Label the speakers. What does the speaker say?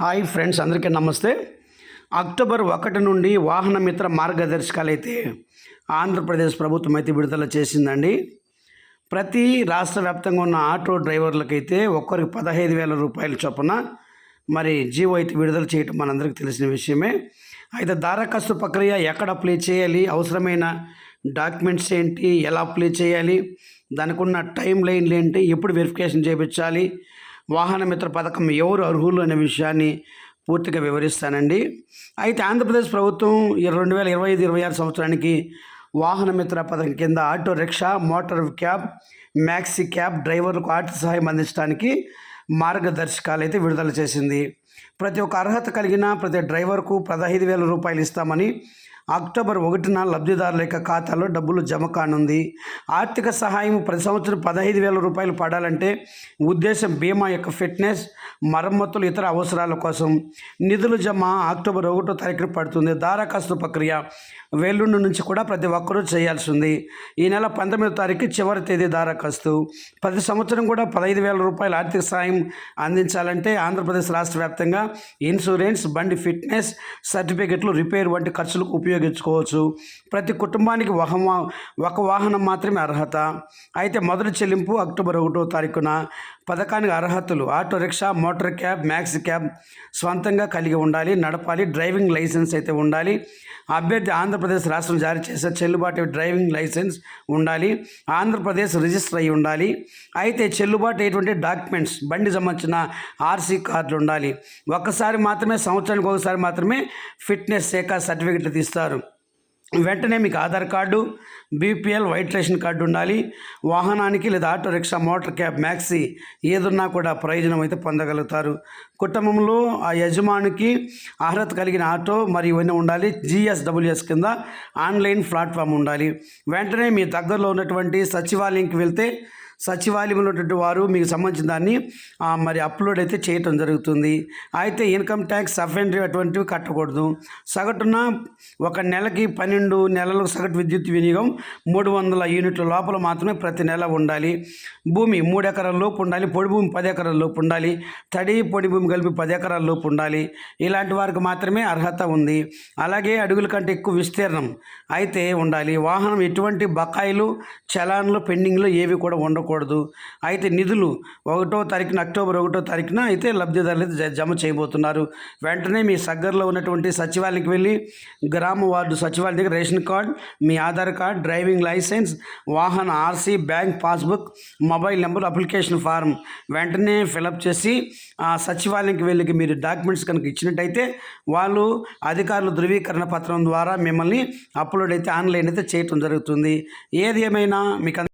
Speaker 1: Hi friends అందరికీ నమస్తే. October ఒకటి నుండి వాహనమిత్ర మార్గదర్శకాలు అయితే ఆంధ్రప్రదేశ్ ప్రభుత్వం అయితే విడుదల చేసిందండి. ప్రతి రాష్ట్ర వ్యాప్తంగా ఉన్న ఆటో డ్రైవర్లకైతే ఒక్కరికి పదహైదు వేల రూపాయల చొప్పున మరి జీవో అయితే విడుదల చేయటం మనందరికీ తెలిసిన విషయమే. అయితే దరఖాస్తు ప్రక్రియ ఎక్కడ అప్లై చేయాలి? అవసరమైన డాక్యుమెంట్స్ ఏంటి? ఎలా అప్లై చేయాలి? దానికి ఉన్న టైం లైన్లు ఏంటి? ఎప్పుడు వెరిఫికేషన్ చేయించాలి? వాహనమిత్ర పథకం ఎవరు అర్హులు అనే విషయాన్ని పూర్తిగా వివరిస్తానండి. అయితే ఆంధ్రప్రదేశ్ ప్రభుత్వం ఈ రెండు వేల ఇరవై ఐదు ఇరవై ఆరు సంవత్సరానికి వాహనమిత్ర పథకం కింద auto rickshaw motor cab maxi cab డ్రైవర్లకు ఆర్థిక సహాయం అందించడానికి మార్గదర్శకాలు అయితే విడుదల చేసింది. ప్రతి ఒక్క అర్హత కలిగిన ప్రతి డ్రైవర్కు పదహైదు వేల రూపాయలు ఇస్తామని అక్టోబర్ ఒకటిన లబ్ధిదారుల యొక్క ఖాతాలో డబ్బులు జమ కానుంది. ఆర్థిక సహాయం ప్రతి సంవత్సరం పదహైదు వేల రూపాయలు పడాలంటే ఉద్దేశం బీమా యొక్క ఫిట్నెస్ మరమ్మతులు ఇతర అవసరాల కోసం. నిధులు జమ అక్టోబర్ ఒకటో తారీఖున పడుతుంది. దారాఖాస్తు ప్రక్రియ వెల్లుండి నుంచి కూడా ప్రతి ఒక్కరూ చేయాల్సి ఉంది ఈ నెల పంతొమ్మిదో తారీఖు చివరి తేదీ దరఖాస్తు. ప్రతి సంవత్సరం కూడా పదహైదు వేల రూపాయల ఆర్థిక సాయం అందించాలంటే ఆంధ్రప్రదేశ్ రాష్ట్ర వ్యాప్తంగా ఇన్సూరెన్స్ బండి ఫిట్నెస్ సర్టిఫికెట్లు రిపేర్ వంటి ఖర్చులకు వినియోగించుకోవచ్చు ప్రతి కుటుంబానికి ఒక ఒక వాహనం మాత్రమే అర్హత. అయితే మొదటి చెల్లింపు అక్టోబర్ ఒకటో తారీఖున పథకానికి అర్హతలు. Auto rickshaw motor cab maxi cab స్వంతంగా కలిగి ఉండాలి నడపాలి డ్రైవింగ్ లైసెన్స్ అయితే ఉండాలి. అభ్యర్థి ఆంధ్రప్రదేశ్ రాష్ట్రం జారీ చేసే చెల్లుబాటు డ్రైవింగ్ లైసెన్స్ ఉండాలి. ఆంధ్రప్రదేశ్ రిజిస్టర్ అయి ఉండాలి. అయితే చెల్లుబాటు అయ్యేటువంటి డాక్యుమెంట్స్ బండి సంబంధించిన ఆర్సీ కార్డులు ఉండాలి. ఒక్కసారి మాత్రమే సంవత్సరానికి ఒకసారి మాత్రమే ఫిట్నెస్ శాఖ సర్టిఫికెట్లు తీస్తారు. వెంటనే మీకు Aadhaar card BPL white ration card ఉండాలి. వాహనానికి లేదా auto rickshaw motor cab maxi ఏదున్నా కూడా ప్రయోజనం అయితే పొందగలుగుతారు. కుటుంబంలో ఆ యజమానికి అర్హత కలిగిన ఆటో మరియు ఇవన్నీ ఉండాలి? జిఎస్డబ్ల్యూఎస్ కింద ఆన్లైన్ ప్లాట్ఫామ్ ఉండాలి. వెంటనే మీ దగ్గరలో ఉన్నటువంటి సచివాలయంకి వెళ్తే సచివాలయంలో ఉన్నటువంటి వారు మీకు సంబంధించిన దాన్ని మరి అప్లోడ్ అయితే చేయటం జరుగుతుంది. అయితే ఇన్కమ్ ట్యాక్స్ సఫెండరీ అటువంటివి కట్టకూడదు. సగటున ఒక నెలకి పన్నెండు నెలలకు సగటు విద్యుత్ వినియోగం మూడు వందల యూనిట్ల లోపల మాత్రమే ప్రతి నెల ఉండాలి. భూమి మూడు ఎకరాల లోపు ఉండాలి పొడి భూమి పది ఎకరాల లోపు ఉండాలి తడి పొడి భూమి కలిపి పది ఎకరాల లోపు ఉండాలి. ఇలాంటి వారికి మాత్రమే అర్హత ఉంది. అలాగే అడుగుల కంటే ఎక్కువ విస్తీర్ణం అయితే ఉండాలి. వాహనం ఎటువంటి బకాయిలు చలాన్లు పెండింగ్లు ఏవి కూడా ఉండకూడదు. అయితే నిధులు ఒకటో తారీఖున అక్టోబర్ ఒకటో తారీఖున అయితే లబ్ధిదారులు అయితే జ- జమ చేయబోతున్నారు. వెంటనే మీ దగ్గరలో ఉన్నటువంటి సచివాలయానికి వెళ్ళి గ్రామ వార్డు సచివాలయం దగ్గర రేషన్ కార్డ్ మీ ఆధార్ కార్డ్ డ్రైవింగ్ లైసెన్స్ వాహన RC bank passbook mobile number application form వెంటనే ఫిలప్ చేసి ఆ సచివాలయంకి వెళ్ళి మీరు డాక్యుమెంట్స్ కనుక ఇచ్చినట్టయితే వాళ్ళు అధికారుల ధృవీకరణ పత్రం ద్వారా మిమ్మల్ని అప్లోడ్ అయితే ఆన్లైన్ అయితే చేయటం జరుగుతుంది. ఏది ఏమైనా మీకు